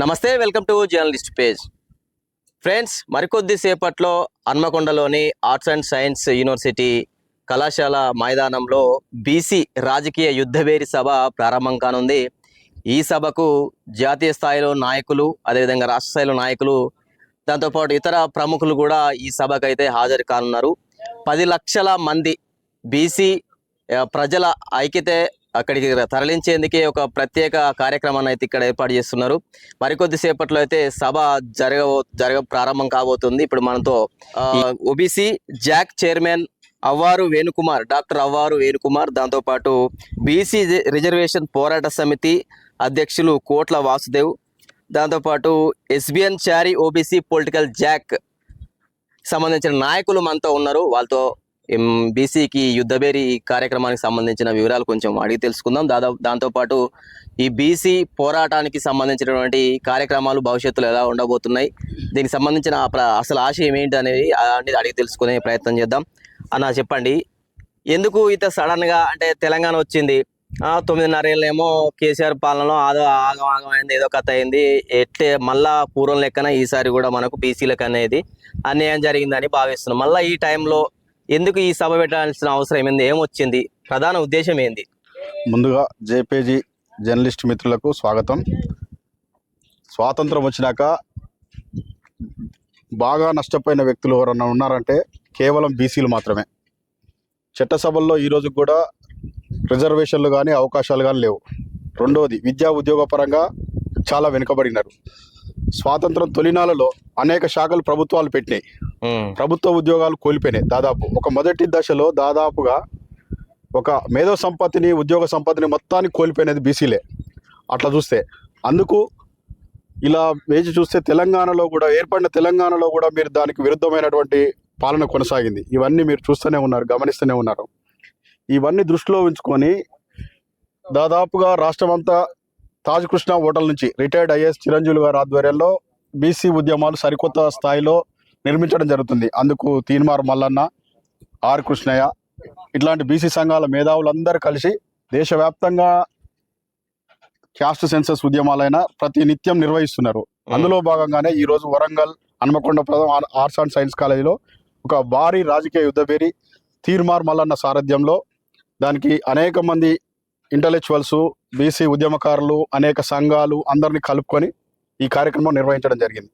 నమస్తే welcome to journalist page. Friends మరికొద్ది సేపట్లో హన్మకొండలోని ఆర్ట్స్ అండ్ సైన్స్ యూనివర్సిటీ కళాశాల మైదానంలో బీసీ రాజకీయ యుద్ధవేరి సభ ప్రారంభం కానుంది. ఈ సభకు జాతీయ స్థాయిలో నాయకులు అదేవిధంగా రాష్ట్ర స్థాయిలో నాయకులు దాంతోపాటు ఇతర ప్రముఖులు కూడా ఈ సభకు అయితే హాజరు కానున్నారు. పది లక్షల మంది బీసీ ప్రజల ఐక్యతే అక్కడికి తరలించేందుకే ఒక ప్రత్యేక కార్యక్రమాన్ని అయితే ఇక్కడ ఏర్పాటు చేస్తున్నారు. మరికొద్ది సేపట్లో అయితే సభ జరగ జరగ ప్రారంభం కాబోతుంది. ఇప్పుడు మనతో OBC JAC chairman Avvaru Venukumar doctor Avvaru Venukumar. దాంతోపాటు బీసీ రిజర్వేషన్ పోరాట సమితి అధ్యక్షులు కోట్ల వాసుదేవ్. దాంతోపాటు SBN Chary OBC political JAC సంబంధించిన నాయకులు మనతో ఉన్నారు. వాళ్ళతో బీసీకి యుద్ధబేరి కార్యక్రమానికి సంబంధించిన వివరాలు కొంచెం అడిగి తెలుసుకుందాం. దాదాపు దాంతోపాటు ఈ బీసీ పోరాటానికి సంబంధించినటువంటి కార్యక్రమాలు భవిష్యత్తులో ఎలా ఉండబోతున్నాయి దీనికి సంబంధించిన అసలు ఆశయం ఏంటి అనేది అనేది అడిగి తెలుసుకునే ప్రయత్నం చేద్దాం. అన్న చెప్పండి ఎందుకు ఇంత సడన్గా అంటే తెలంగాణ వచ్చింది? తొమ్మిదిన్నరేళ్ళేమో కేసీఆర్ పాలనలో ఆదో ఆగం ఆగం అయింది ఏదో కథ అయింది. ఎట్టే మళ్ళా పూర్వం లెక్కన ఈసారి కూడా మనకు బీసీలకు అనేది అన్యాయం జరిగిందని భావిస్తున్నాం. మళ్ళీ ఈ టైంలో ఎందుకు ఈ సభ పెట్టాల్సిన అవసరం ఏంది? ఏమొచ్చింది? ప్రధాన ఉద్దేశం ఏంది? ముందుగా జేపీజీ జర్నలిస్ట్ మిత్రులకు స్వాగతం. స్వాతంత్రం వచ్చినాక బాగా నష్టపోయిన వ్యక్తులు ఎవరన్నా ఉన్నారంటే కేవలం బీసీలు మాత్రమే. చట్టసభల్లో ఈరోజు కూడా రిజర్వేషన్లు కానీ అవకాశాలు కానీ లేవు. రెండవది విద్యా ఉద్యోగ పరంగా చాలా వెనుకబడినారు. స్వాతంత్రం తొలినాలలో అనేక శాఖలు ప్రభుత్వాలు పెట్టినాయి. ప్రభుత్వ ఉద్యోగాలు కోల్పోయినాయి. దాదాపు ఒక మొదటి దశలో దాదాపుగా ఒక మేధో సంపత్తిని ఉద్యోగ సంపత్తిని మొత్తాన్ని కోల్పోయినది బీసీలే. అట్లా చూస్తే అందుకు ఇలా వేచి చూస్తే తెలంగాణలో కూడా ఏర్పడిన తెలంగాణలో కూడా మీరు దానికి విరుద్ధమైనటువంటి పాలన కొనసాగింది. ఇవన్నీ మీరు చూస్తూనే ఉన్నారు గమనిస్తూనే ఉన్నారు. ఇవన్నీ దృష్టిలో ఉంచుకొని దాదాపుగా రాష్ట్రమంతా తాజ్ కృష్ణ హోటల్ నుంచి రిటైర్డ్ ఐఏఎస్ చిరంజీవి గారి ఆధ్వర్యంలో బీసీ ఉద్యమాలు సరికొత్త స్థాయిలో నిర్మించడం జరుగుతుంది. అందుకు తీన్మార్ మల్లన్న ఆర్ కృష్ణయ్య ఇట్లాంటి బీసీ సంఘాల మేధావులందరూ కలిసి దేశవ్యాప్తంగా క్యాస్ట్ సెన్సస్ ఉద్యమాలైన ప్రతి నిత్యం నిర్వహిస్తున్నారు. అందులో భాగంగానే ఈ రోజు వరంగల్ హన్మకొండ ప్రథమ ఆర్- ఆర్ట్స్ అండ్ సైన్స్ కాలేజీలో ఒక భారీ రాజకీయ యుద్ధబేరి తీర్మార్ మల్లన్న సారథ్యంలో దానికి అనేక మంది ఇంటలెక్చువల్స్ బీసీ ఉద్యమకారులు అనేక సంఘాలు అందరినీ కలుపుకొని ఈ కార్యక్రమం నిర్వహించడం జరిగింది.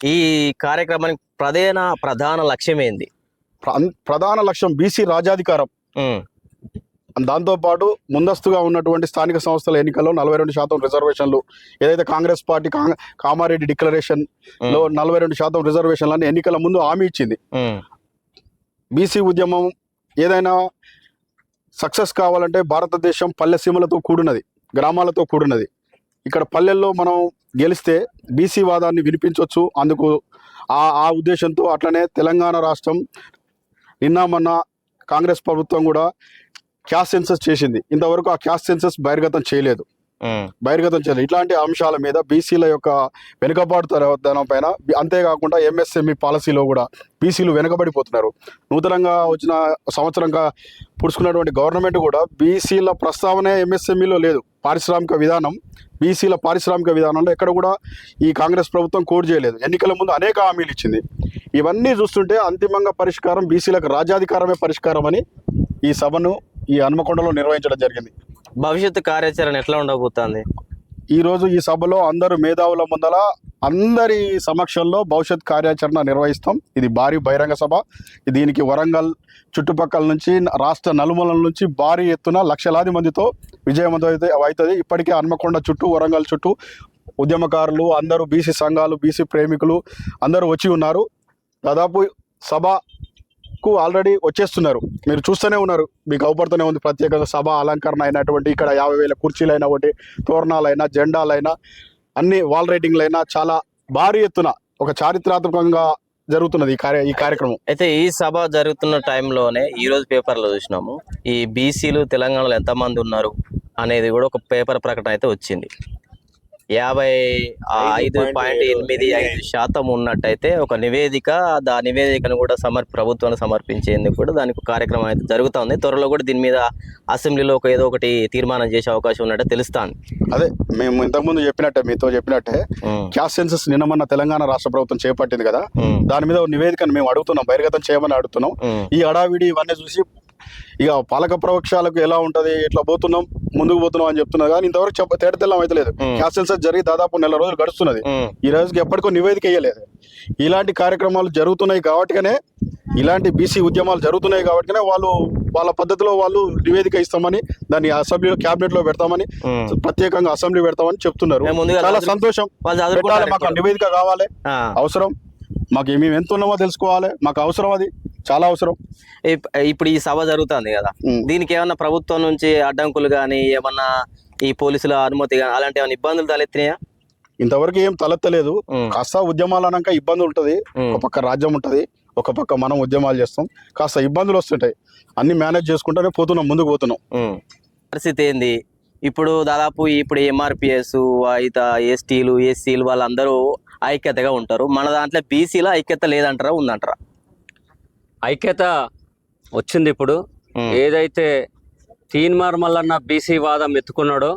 ఈ కార్యక్రమానికి ప్రధాన ప్రధాన లక్ష్యం ఏంది? ప్ర- ప్రధాన లక్ష్యం బీసీ రాజాధికారం దాంతోపాటు ముందస్తుగా ఉన్నటువంటి స్థానిక సంస్థల ఎన్నికల్లో నలభై రెండు శాతం రిజర్వేషన్లు ఏదైతే కాంగ్రెస్ పార్టీ కాంగ్- కామారెడ్డి డిక్లరేషన్లో నలభై రెండు శాతం రిజర్వేషన్లని ఎన్నికల ముందు హామీ ఇచ్చింది. బీసీ ఉద్యమం ఏదైనా సక్సెస్ కావాలంటే భారతదేశం పల్లె సీమలతో కూడినది గ్రామాలతో కూడినది ఇక్కడ పల్లెల్లో మనం గెలిస్తే బీసీ వాదాన్ని వినిపించవచ్చు అందుకు ఆ ఆ ఉద్దేశంతో అట్లనే తెలంగాణ రాష్ట్రం నిన్న మొన్న కాంగ్రెస్ ప్రభుత్వం కూడా క్యాస్ట్ సెన్సస్ చేసింది. ఇంతవరకు ఆ క్యాస్ సెన్సస్ బహిర్గతం చేయలేదు. బహిర్గతం చేయలేదు ఇట్లాంటి అంశాల మీద బీసీల యొక్క వెనుకబాటు తనం పైన అంతేకాకుండా ఎంఎస్ఎంఈ పాలసీలో కూడా బీసీలు వెనుకబడిపోతున్నారు. నూతనంగా వచ్చిన సంవత్సరంగా పుడుచుకున్నటువంటి గవర్నమెంట్ కూడా బీసీల ప్రస్తావనే ఎంఎస్ఎంఈలో లేదు. పారిశ్రామిక విధానం బీసీల పారిశ్రామిక విధానంలో ఎక్కడ కూడా ఈ కాంగ్రెస్ ప్రభుత్వం కోడ్ చేయలేదు. ఎన్నికల ముందు అనేక హామీలు ఇచ్చింది. ఇవన్నీ చూస్తుంటే అంతిమంగా పరిష్కారం బీసీలకు రాజ్యాధికారమే పరిష్కారం అని ఈ సభను ఈ హన్మకొండలో నిర్వహించడం జరిగింది. భవిష్యత్తు కార్యాచరణ ఎట్లా ఉండబోతుంది? ఈరోజు ఈ సభలో అందరూ మేధావుల ముందల అందరి సమక్షంలో భవిష్యత్ కార్యాచరణ నిర్వహిస్తాం. ఇది భారీ బహిరంగ సభ. దీనికి వరంగల్ చుట్టుపక్కల నుంచి రాష్ట్ర నలుమూలల నుంచి భారీ ఎత్తున లక్షలాది మందితో విజయవంతం అయితే అవుతుంది. ఇప్పటికే హన్మకొండ చుట్టూ వరంగల్ చుట్టూ ఉద్యమకారులు అందరూ బీసీ సంఘాలు బీసీ ప్రేమికులు అందరూ వచ్చి ఉన్నారు. దాదాపు సభ సభకు ఆల్రెడీ వచ్చేస్తున్నారు. మీరు చూస్తూనే ఉన్నారు. మీకు అవుపడుతూనే ఉంది. ప్రత్యేకంగా సభ అలంకరణ అయినటువంటి ఇక్కడ యాభై వేల కుర్చీలైనా ఒకటి తోరణాలైనా జెండాలైనా అన్ని వాల్ రైటింగ్లైనా చాలా భారీ ఎత్తున ఒక చారిత్రాత్మకంగా జరుగుతున్నది ఈ కార్య ఈ కార్యక్రమం. అయితే ఈ సభ జరుగుతున్న టైంలోనే ఈ రోజు పేపర్లో చూసినాము. ఈ బీసీలు తెలంగాణలో ఎంతమంది ఉన్నారు అనేది కూడా ఒక పేపర్ ప్రకటన అయితే వచ్చింది. యాభై ఐదు పాయింట్ ఎనిమిది ఐదు శాతం ఉన్నట్టయితే ఒక నివేదిక ఆ నివేదికను కూడా సమర్ ప్రభుత్వానికి సమర్పించేందుకు కూడా దానికి కార్యక్రమం అయితే జరుగుతుంది. త్వరలో కూడా దీని మీద అసెంబ్లీలో ఒక ఏదో ఒకటి తీర్మానం చేసే అవకాశం ఉన్నట్టు తెలుస్తాను అదే మేము ఇంతకుముందు చెప్పినట్టే మీతో చెప్పినట్టే క్యాస్ట్ సెన్సస్ నిన్న తెలంగాణ రాష్ట్ర ప్రభుత్వం చేపట్టింది కదా దాని మీద నివేదికను మేము అడుగుతున్నాం బహిర్గతం చేయమని అడుగుతున్నాం. ఈ హడావిడి ఇవన్నీ చూసి ఇక పాలక ప్రవక్షాలకు ఎలా ఉంటది ఇట్లా పోతున్నాం ముందుకు పోతున్నాం అని చెప్తున్నారు. కానీ ఇంతవరకు చెప్ప తేట తెల్లం అయితే లేదు. క్యాస్ట్ సెన్సస్ జరిగి దాదాపు నెల రోజులు గడుస్తున్నది. ఈ రోజుకి ఎప్పటికో నివేదిక ఇవ్వలేదు ఇలాంటి కార్యక్రమాలు జరుగుతున్నాయి కాబట్టిగానే ఇలాంటి బీసీ ఉద్యమాలు జరుగుతున్నాయి కాబట్టిగానే వాళ్ళు వాళ్ళ పద్ధతిలో వాళ్ళు నివేదిక ఇస్తామని దాన్ని అసెంబ్లీలో క్యాబినెట్లో పెడతామని ప్రత్యేకంగా అసెంబ్లీ పెడతామని చెప్తున్నారు. చాలా సంతోషం. మాకు. నివేదిక కావాలి. అవసరం. మాకు మేము ఎంత ఉన్నామో తెలుసుకోవాలి. మాకు అవసరం అది. చాలా అవసరం. ఇప్- ఇప్పుడు ఈ సభ జరుగుతుంది కదా. దీనికి ఏమన్నా ప్రభుత్వం నుంచి అడ్డంకులు కానీ ఏమన్నా ఈ పోలీసుల అనుమతి కానీ అలాంటి ఏమైనా ఇబ్బందులు తలెత్తినాయా? ఇంతవరకు ఏం తలెత్తలేదు. కాస్త ఉద్యమాలు అన్నాక ఇబ్బంది ఉంటుంది. ఒక పక్క రాజ్యం ఉంటుంది ఒక పక్క మనం ఉద్యమాలు చేస్తాం. కాస్త ఇబ్బందులు వస్తుంటాయి. అన్ని మేనేజ్ చేసుకుంటూనే పోతున్నాం ముందుకు పోతున్నాం. పరిస్థితి ఏంది? ఇప్పుడు దాదాపు ఇప్పుడు ఎంఆర్పిఎస్ ఇత ఎస్టీలు ఎస్సీలు వాళ్ళందరూ ఐక్యతగా ఉంటారు. మన దాంట్లో బీసీలో ఐక్యత లేదంటారా ఉందంటారా? ఐక్యత వచ్చింది ఇప్పుడు. ఏదైతే తీన్మార్ మల్లన్న బీసీ వాదం ఎత్తుకున్నాడో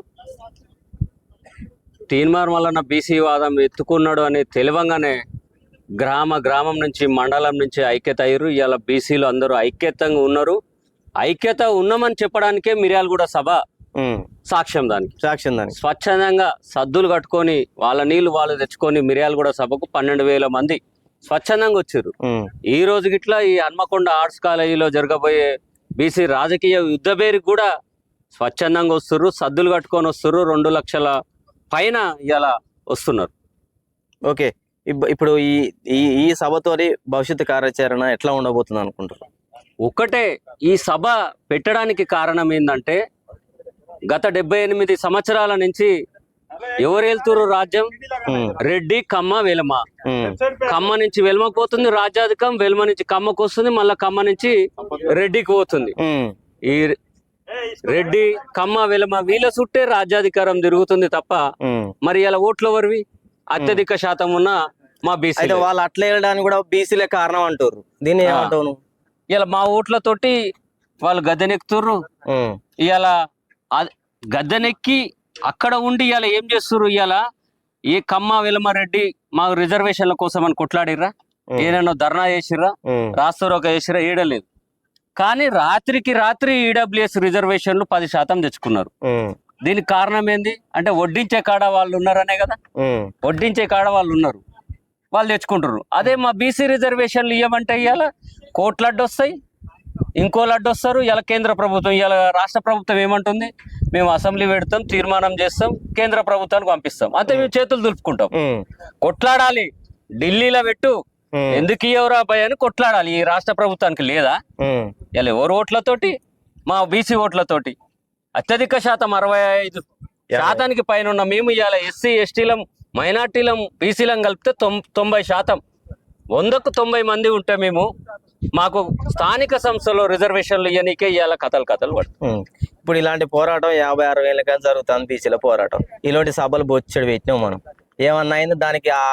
తీన్మార్ మల్లన్న బీసీ వాదం ఎత్తుకున్నాడు అని తెలియంగానే గ్రామ గ్రామం నుంచి మండలం నుంచి ఐక్యత అయ్యారు. ఇవాళ బీసీలు అందరూ ఐక్యతంగా ఉన్నారు. ఐక్యత ఉన్నామని చెప్పడానికే మిర్యాలగూడ సభ. సాక్ష్యం దానికి. సాక్ష్యం దానికి. స్వచ్ఛందంగా సద్దులు కట్టుకొని వాళ్ళ నీళ్ళు వాళ్ళు తెచ్చుకొని మిర్యాలగూడ సభకు పన్నెండు వేల మంది స్వచ్ఛందంగా వచ్చారు. ఈ రోజు గిట్లా ఈ హన్మకొండ ఆర్ట్స్ కాలేజీలో జరగబోయే బీసీ రాజకీయ యుద్ధ పేరుకి కూడా స్వచ్ఛందంగా వస్తుర్రు సద్దులు కట్టుకొని వస్తుర్రు రెండు లక్షల పైన ఇలా వస్తున్నారు. ఓకే. ఇప్- ఇప్పుడు ఈ ఈ ఈ సభతోని భవిష్యత్తు కార్యాచరణ ఎట్లా ఉండబోతుంది అనుకుంటారు ఒక్కటే ఈ సభ పెట్టడానికి కారణం ఏంటంటే గత డెబ్బై ఎనిమిది సంవత్సరాల నుంచి ఎవరు వెళ్తురు రాజ్యం. రెడ్డి కమ్మ వెలమ. కమ్మ నుంచి వెలమకు పోతుంది రాజ్యాధికం వెలమ నుంచి కమ్మకు వస్తుంది మళ్ళా కమ్మ నుంచి రెడ్డికి పోతుంది. ఈ రెడ్డి కమ్మ వెలమ వీళ్ళ చుట్టే రాజ్యాధికారం తిరుగుతుంది తప్ప. మరి ఇలా ఓట్లు ఎవరివి అత్యధిక శాతం ఉన్న మా బీసీ వాళ్ళు అట్లా వెళ్ళడానికి కూడా బీసీలే కారణం అంటారు దీన్ని ఇలా మా ఓట్లతోటి వాళ్ళు గద్దెనెక్కుతుర్రు. ఇవాళ గద్దెనెక్కి అక్కడ ఉండి ఇవాళ ఏం చేస్తుర్రు ఇవాళ ఏ కమ్మ వెలమ రెడ్డి మా రిజర్వేషన్ల కోసం అని కొట్లాడిర్రా. ఏదైనా ధర్నా చేసిర్రా. రాస్తారోక చేసిరా ఏడలేదు కానీ రాత్రికి రాత్రి ఈడబ్ల్యూఎస్ రిజర్వేషన్లు పది శాతం తెచ్చుకున్నారు. దీనికి కారణం ఏంది? అంటే వడ్డించే కాడ వాళ్ళు ఉన్నారనే కదా. వడ్డించే కాడ వాళ్ళు ఉన్నారు. వాళ్ళు తెచ్చుకుంటారు అదే మా బీసీ రిజర్వేషన్లు ఇవ్వమంటే ఇవాళ కోట్ల ఇంకో లడ్డు వస్తారు. ఇలా కేంద్ర ప్రభుత్వం ఇలా రాష్ట్ర ప్రభుత్వం ఏమంటుంది? మేము అసెంబ్లీ పెడతాం తీర్మానం చేస్తాం కేంద్ర ప్రభుత్వానికి పంపిస్తాం. అంతే మేము. చేతులు దులుపుకుంటాం. కొట్లాడాలి. ఢిల్లీలో పెట్టు. ఎందుకు ఇవ్వరా భయ అని కొట్లాడాలి. ఈ రాష్ట్ర ప్రభుత్వానికి లేదా. ఇలా ఎవరు ఓట్లతోటి? మా బీసీ ఓట్లతోటి. అత్యధిక శాతం అరవై ఐదు శాతానికి పైన ఉన్న మేము ఇవాళ ఎస్సీ ఎస్టీలం మైనార్టీలం బీసీలం కలిపితే తొం తొంభై శాతం. వందకు తొంభై మంది ఉంటే మేము మాకు స్థానిక సంస్థలో రిజర్వేషన్లు ఇవ్వనీకే ఇవాళ కథలు కథలు పడుతుంది. ఇప్పుడు ఇలాంటి పోరాటం యాభై అరవై ఏళ్ళ కానీ జరుగుతుంది బీసీల పోరాటం ఇలాంటి సభలు బొచ్చడి పెట్టినాం మనం ఏమన్నా అయింది దానికి ఆ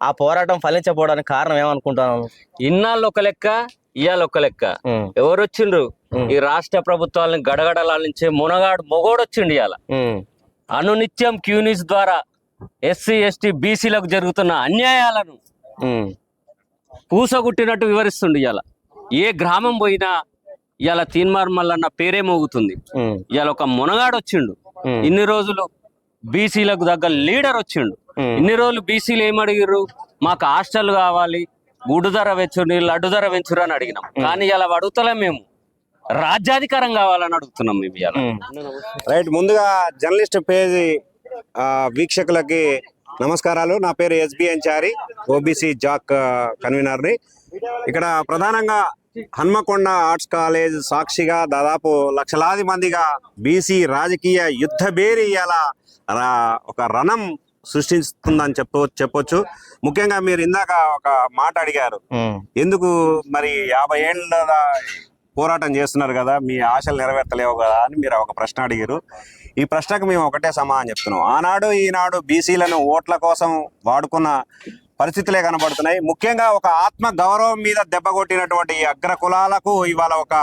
ఆ పోరాటం ఫలించకపోవడానికి కారణం ఏమనుకుంటాను ఇన్నాళ్ళు ఒక లెక్క ఇవాళ ఒక లెక్క. ఎవరు వచ్చిండ్రు. ఈ రాష్ట్ర ప్రభుత్వాలను గడగడలాలించే మునగాడు మొగోడు వచ్చిండు ఇవాళ. అనునిత్యం క్యూనిస్ ద్వారా ఎస్సీ ఎస్టీ బీసీలకు జరుగుతున్న అన్యాయాలను. పూసగుట్టినట్టు వివరిస్తుండు ఇవాళ ఏ గ్రామం పోయినా ఇవాళ తీన్మార్ మల్లన్న పేరే మోగుతుంది. ఇవాళ ఒక మునగాడు వచ్చిండు. ఇన్ని రోజులు బీసీలకు దగ్గర లీడర్ వచ్చిండు. ఇన్ని రోజులు బీసీలు ఏమడిగిర్రు? మాకు హాస్టల్ కావాలి గుడ్డు ధర పెంచుని లడ్డు ధర పెంచురు అని అడిగినాం. కానీ ఇలా అడుగుతలేం మేము. రాజ్యాధికారం కావాలని అడుగుతున్నాం మేము ఇవాళ. రైట్ ముందుగా జర్నలిస్ట్ పేజీ వీక్షకులకి నమస్కారాలు. నా పేరు ఎస్బిఎన్ చారి ఓబీసీ జాక్ కన్వీనర్ని. ఇక్కడ ప్రధానంగా హన్మకొండ ఆర్ట్స్ కాలేజ్ సాక్షిగా దాదాపు లక్షలాది మందిగా బీసీ రాజకీయ యుద్ధ బేరి ఇలా ఒక రణం సృష్టిస్తుందని చెప్ప చెప్పొచ్చు. ముఖ్యంగా మీరు ఇందాక ఒక మాట అడిగారు. ఎందుకు మరి యాభై ఏళ్ళ పోరాటం చేస్తున్నారు కదా మీ ఆశలు నెరవేర్తలేవు కదా అని మీరు ఒక ప్రశ్న అడిగారు. ఈ ప్రశ్నకు మేము ఒకటే సమాధానం చెప్తున్నాం. ఆనాడు ఈనాడు బీసీలను ఓట్ల కోసం వాడుకున్న పరిస్థితులే కనబడుతున్నాయి. ముఖ్యంగా ఒక ఆత్మ గౌరవం మీద దెబ్బ కొట్టినటువంటి ఈ అగ్ర కులాలకు ఇవాళ ఒక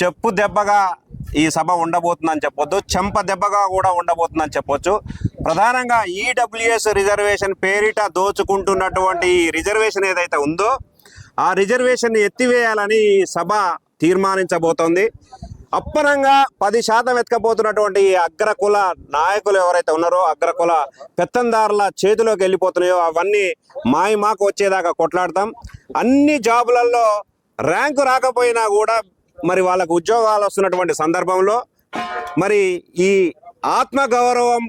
చెప్పు దెబ్బగా ఈ సభ ఉండబోతుందని చెప్పొద్దు. చెంప దెబ్బగా కూడా ఉండబోతుందని చెప్పొచ్చు. ప్రధానంగా ఈడబ్ల్యూఎస్ రిజర్వేషన్ పేరిట దోచుకుంటున్నటువంటి ఈ రిజర్వేషన్ ఏదైతే ఉందో ఆ రిజర్వేషన్ ఎత్తివేయాలని ఈ సభ తీర్మానించబోతోంది. అప్పనంగా పది శాతం ఎత్తుకపోతున్నటువంటి ఈ అగ్రకుల నాయకులు ఎవరైతే ఉన్నారో అగ్రకుల పెత్తందారుల చేతిలోకి వెళ్ళిపోతున్నాయో అవన్నీ మాయి మాకు వచ్చేదాకా కొట్లాడతాం. అన్ని జాబులలో ర్యాంకు రాకపోయినా కూడా మరి వాళ్ళకు ఉద్యోగాలు వస్తున్నటువంటి సందర్భంలో మరి ఈ ఆత్మగౌరవం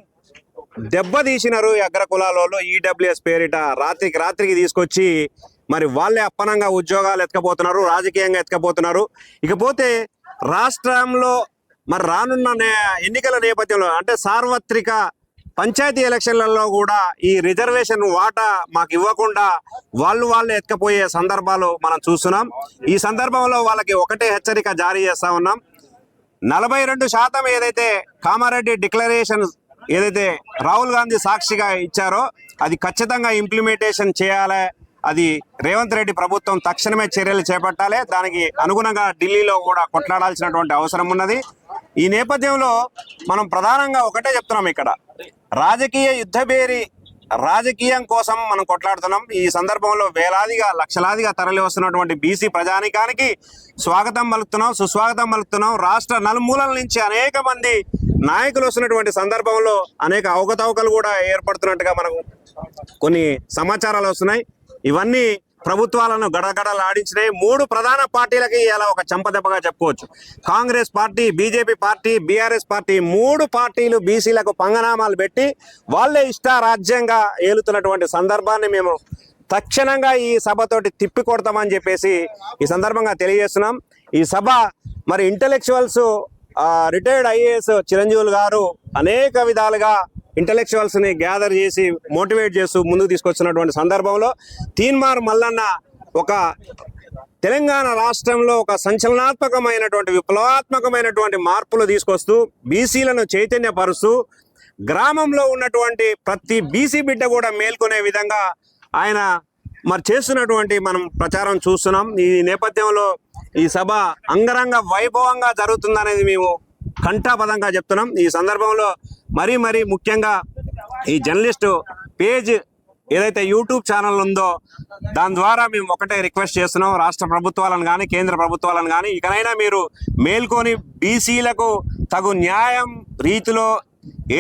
దెబ్బతీసినారు ఈ అగ్ర కులాలలో ఈడబ్ల్యూఎస్ పేరిట రాత్రికి రాత్రికి తీసుకొచ్చి మరి వాళ్ళే అప్పనంగా ఉద్యోగాలు ఎత్తుకపోతున్నారు రాజకీయంగా ఎత్తుకపోతున్నారు. ఇకపోతే రాష్ట్రంలో మరి రానున్న నే- ఎన్నికల నేపథ్యంలో అంటే సార్వత్రిక పంచాయతీ ఎలక్షన్లలో కూడా ఈ రిజర్వేషన్ వాటా మాకు ఇవ్వకుండా వాళ్ళు వాళ్ళు ఎత్తుకపోయే సందర్భాలు మనం చూస్తున్నాం. ఈ సందర్భంలో వాళ్ళకి ఒకటే హెచ్చరిక జారీ చేస్తా ఉన్నాం. నలభై రెండు శాతం ఏదైతే కామారెడ్డి డిక్లరేషన్ ఏదైతే రాహుల్ గాంధీ సాక్షిగా ఇచ్చారో అది ఖచ్చితంగా ఇంప్లిమెంటేషన్ చేయాలి అది రేవంత్ రెడ్డి ప్రభుత్వం తక్షణమే చర్యలు చేపట్టాలి. దానికి అనుగుణంగా ఢిల్లీలో కూడా కొట్లాడాల్సినటువంటి అవసరం ఉన్నది. ఈ నేపథ్యంలో మనం ప్రధానంగా ఒకటే చెప్తున్నాం ఇక్కడ. రాజకీయ యుద్ధబేరి రాజకీయం కోసం మనం కొట్లాడుతున్నాం. ఈ సందర్భంలో వేలాదిగా లక్షలాదిగా తరలి వస్తున్నటువంటి బీసీ ప్రజానికానికి స్వాగతం పలుకుతున్నాం సుస్వాగతం పలుకుతున్నాం. రాష్ట్ర నలుమూలల నుంచి అనేక మంది నాయకులు వస్తున్నటువంటి సందర్భంలో అనేక అవకతవకలు కూడా ఏర్పడుతున్నట్టుగా మనకు కొన్ని సమాచారాలు వస్తున్నాయి. ఇవన్నీ ప్రభుత్వాలను గడగడలాడించినాయి మూడు ప్రధాన పార్టీలకి ఇలా ఒక చెంపదెబ్బగా చెప్పుకోవచ్చు. Congress party BJP party BRS party మూడు పార్టీలు బీసీలకు పంగనామాలు పెట్టి వాళ్ళే ఇష్టారాజ్యంగా ఏలుతున్నటువంటి సందర్భాన్ని మేము తక్షణంగా ఈ సభతోటి తిప్పి కొడతామని చెప్పేసి ఈ సందర్భంగా తెలియజేస్తున్నాం. ఈ సభ మరి ఇంటలెక్చువల్స్ రిటైర్డ్ ఐఏఎస్ చిరంజీవులు గారు అనేక విధాలుగా ఇంటలెక్చువల్స్ని గ్యాదర్ చేసి మోటివేట్ చేస్తూ ముందుకు తీసుకొచ్చినటువంటి సందర్భంలో తీన్మార్ మల్లన్న ఒక తెలంగాణ రాష్ట్రంలో ఒక సంచలనాత్మకమైనటువంటి విప్లవాత్మకమైనటువంటి మార్పులు తీసుకొస్తూ బీసీలను చైతన్యపరుస్తూ గ్రామంలో ఉన్నటువంటి ప్రతి బీసీ బిడ్డ కూడా మేల్కొనే విధంగా ఆయన మరి చేస్తున్నటువంటి మనం ప్రచారం చూస్తున్నాం. ఈ నేపథ్యంలో ఈ సభ అంగరంగ వైభవంగా జరుగుతుందనేది మేము కంఠాపదంగా చెప్తున్నాం. ఈ సందర్భంలో మరీ మరీ ముఖ్యంగా ఈ జర్నలిస్ట్ పేజ్ ఏదైతే యూట్యూబ్ ఛానల్ ఉందో దాని ద్వారా మేము ఒకటే రిక్వెస్ట్ చేస్తున్నాం. రాష్ట్ర ప్రభుత్వాలను కానీ కేంద్ర ప్రభుత్వాలను కానీ ఇకనైనా మీరు మేల్కొని బీసీలకు తగు న్యాయం రీతిలో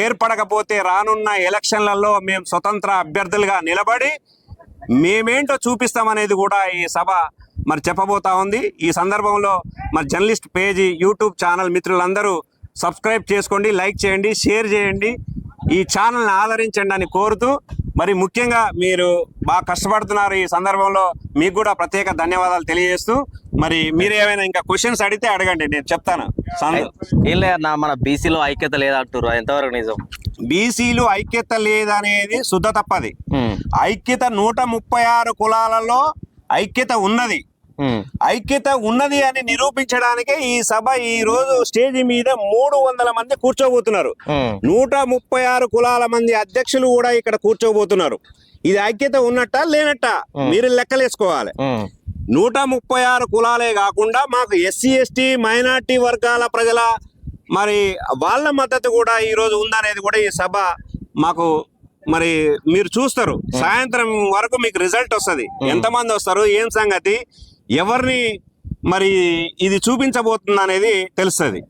ఏర్పడకపోతే రానున్న ఎలక్షన్లలో మేము స్వతంత్ర అభ్యర్థులుగా నిలబడి మేమేంటో చూపిస్తామనేది కూడా ఈ సభ మరి చెప్పబోతా ఉంది. ఈ సందర్భంలో మరి జర్నలిస్ట్ పేజీ యూట్యూబ్ ఛానల్ మిత్రులందరూ సబ్స్క్రైబ్ చేసుకోండి లైక్ చేయండి షేర్ చేయండి. ఈ ఛానల్ని ఆదరించండి అని కోరుతూ మరి ముఖ్యంగా మీరు బాగా కష్టపడుతున్నారు ఈ సందర్భంలో మీకు కూడా ప్రత్యేక ధన్యవాదాలు తెలియజేస్తూ మరి మీరు ఏమైనా ఇంకా క్వశ్చన్స్ అడిగితే అడగండి నేను చెప్తాను. ఏం లేదన్నా మన బీసీలో ఐక్యత లేదంటున్నారు ఎంతవరకు నిజం? బీసీలు ఐక్యత లేదనేది శుద్ధ తప్పది. ఐక్యత నూట ముప్పై ఆరు కులాలలో ఐక్యత ఉన్నది. ఐక్యత ఉన్నది అని నిరూపించడానికే ఈ సభ ఈ రోజు స్టేజ్ మీద మూడు వందల మంది కూర్చోబోతున్నారు. నూట ముప్పై ఆరు కులాల మంది అధ్యక్షులు కూడా ఇక్కడ కూర్చోబోతున్నారు. ఇది ఐక్యత ఉన్నట్ట లేనట్ట? మీరు లెక్కలేసుకోవాలి. నూట ముప్పై ఆరు కులాలే కాకుండా మాకు ఎస్సీ ఎస్టీ మైనార్టీ వర్గాల ప్రజల మరి వాళ్ళ మద్దతు కూడా ఈ రోజు ఉందనేది కూడా ఈ సభ మాకు మరి మీరు చూస్తారు. సాయంత్రం వరకు మీకు రిజల్ట్ వస్తుంది. ఎంతమంది వస్తారు? ఏం సంగతి? ఎవరిని మరి ఇది చూపించబోతుంది అనేది తెలుస్తుంది.